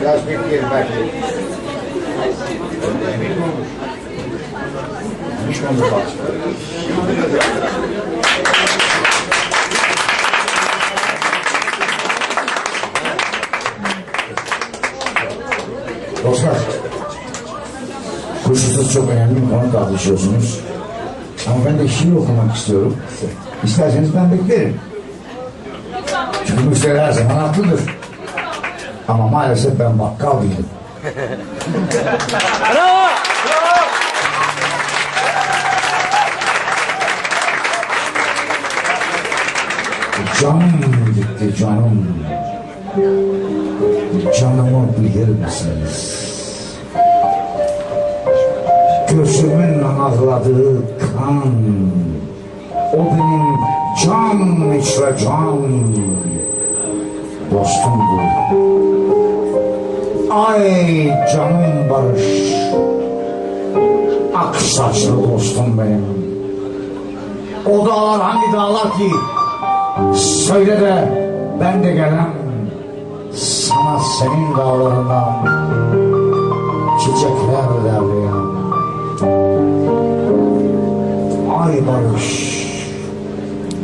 Biraz bekleyelim belki. Onu bak. Dostlar, kuşkusuz çok önemli bir konu tartışıyorsunuz. Ama ben de şiir okumak istiyorum. İsterseniz ben beklerim. Çünkü müşteri her zaman haklıdır. Ama maalesef ben bakkal değilim. Canım gitti canım. Canımı bilir misiniz? Gözümün ağladığı kan. O benim can içre can. Dostum bu. Ay canım barış. Ak saçlı dostum benim. O dağlar hangi dağlar ki? Söyle de ben de gelem. Sana senin dağlarından çiçekler derleyem. Ay barış,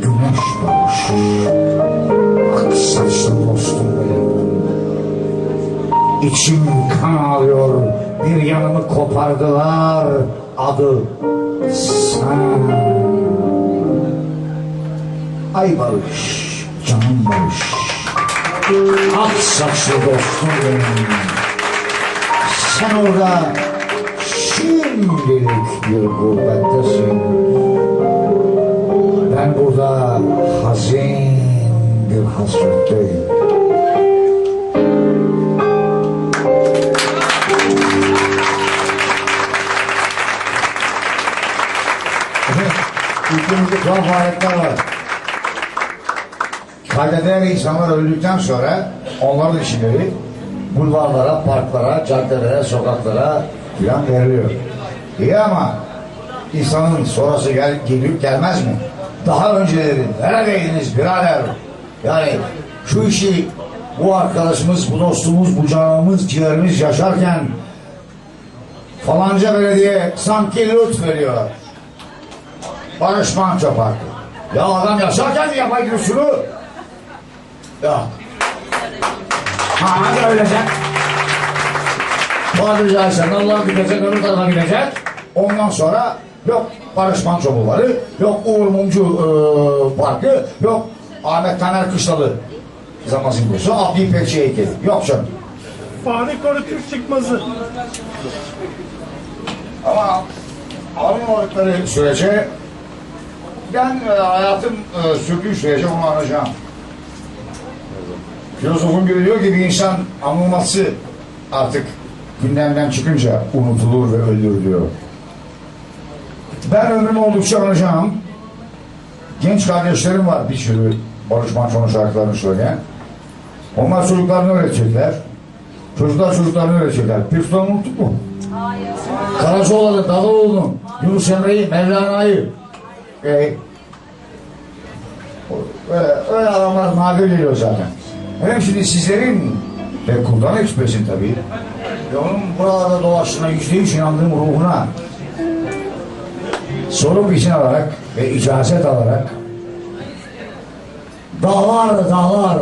güneş barış. İçim kan alıyor, bir yanımı kopardılar. Adı sen. Ay barış, canım barış. Ak saçlı dostum benim. Sen orada şimdilik bir gurbettesin. Ben burada hazin bir hasretteyim. Evet, ülkemizde tuhaf ayetler var. Kaydeder insanlar öldükten sonra onların isimleri bulvarlara, parklara, caddelere, sokaklara filan veriliyor. İyi ama insanın sonrası gel, geliyor gelmez mi? Daha önceleri neredeydiniz birader? Yani şu işi bu arkadaşımız, bu dostumuz, bu canımız, ciğerimiz yaşarken falanca belediye sanki lütfediyor. Barış Manço Parkı. Ya adam yaşarken mi yapaydı şunu? Yok. Ha hadi ölecek. Tabiri caizse Allah gidecek, öbür tarafa gidecek. Ondan sonra yok Barış Manço Bulvarı, yok Uğur Mumcu e, Parkı, yok Ahmet Taner Kışlalı zaman simbosu, Abdi İpekçi heykeli. Yok canım. Fare koru Türk çıkmazı. Ama alınmadıkları sürece ben e, hayatım e, sürdüğü sürece onu anlayacağım. Filozofun biri diyor ki bir insan anılması artık gündemden çıkınca unutulur ve ölür diyor. Ben ömrüm oldukça anacağım. Genç kardeşlerim var bir sürü Barış Manço'nun şarkılarını söyleyen. Onlar çocuklarını öğretecekler. Çocuklar çocuklarını öğretecekler. Bir tutanı unuttuk mu? Karacaoğlan'ı, Dağlıoğlu'nu, Yunus Emre'yi, Mevlana'yı e, öyle adamlar nadir geliyor zaten. Hem şimdi sizlerin ve kuldan ekspresin tabii. Ve onun buralarda dolaştığına yüzde yüz inandığım ruhuna soru için alarak ve icazet alarak dağlar dağlar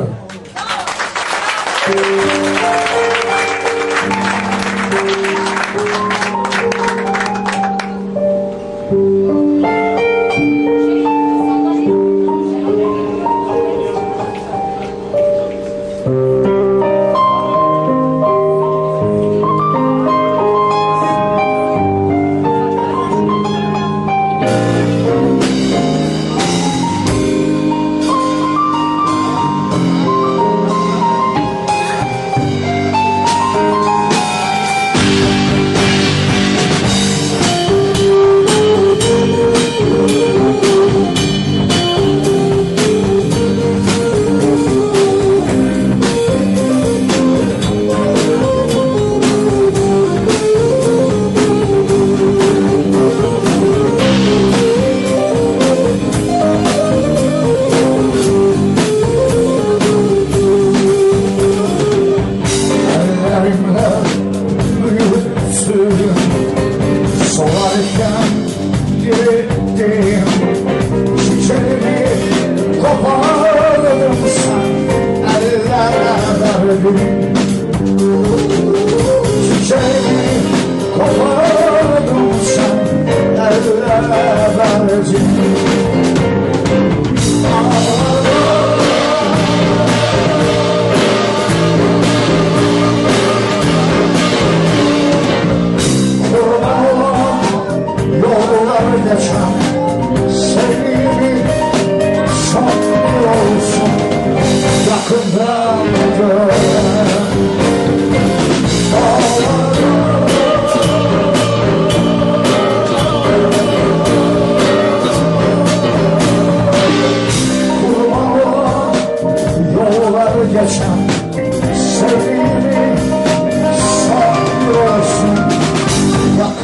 Çiçeği kopardım sen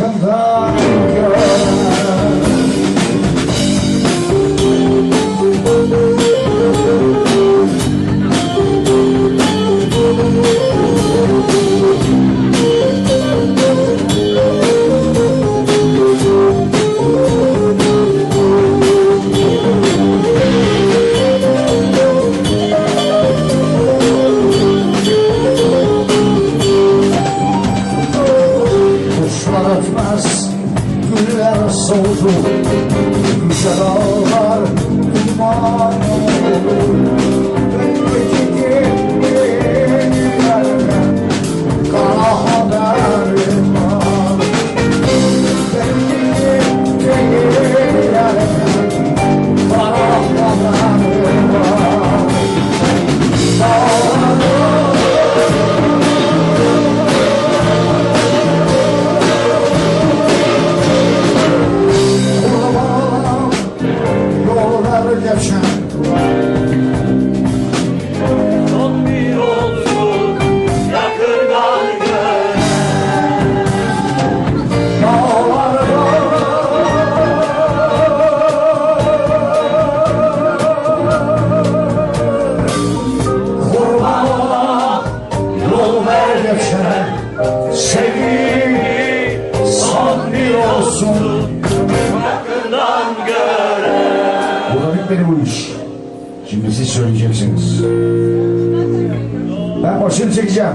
come on. söyleyeceksiniz. Ben başını çekeceğim.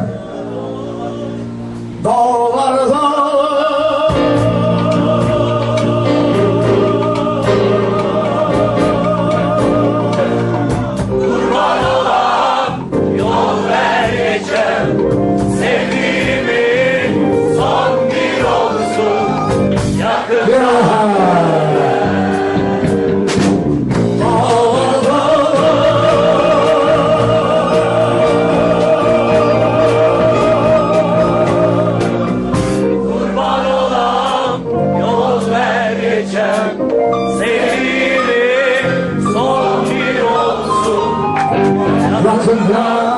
Johnson Brown.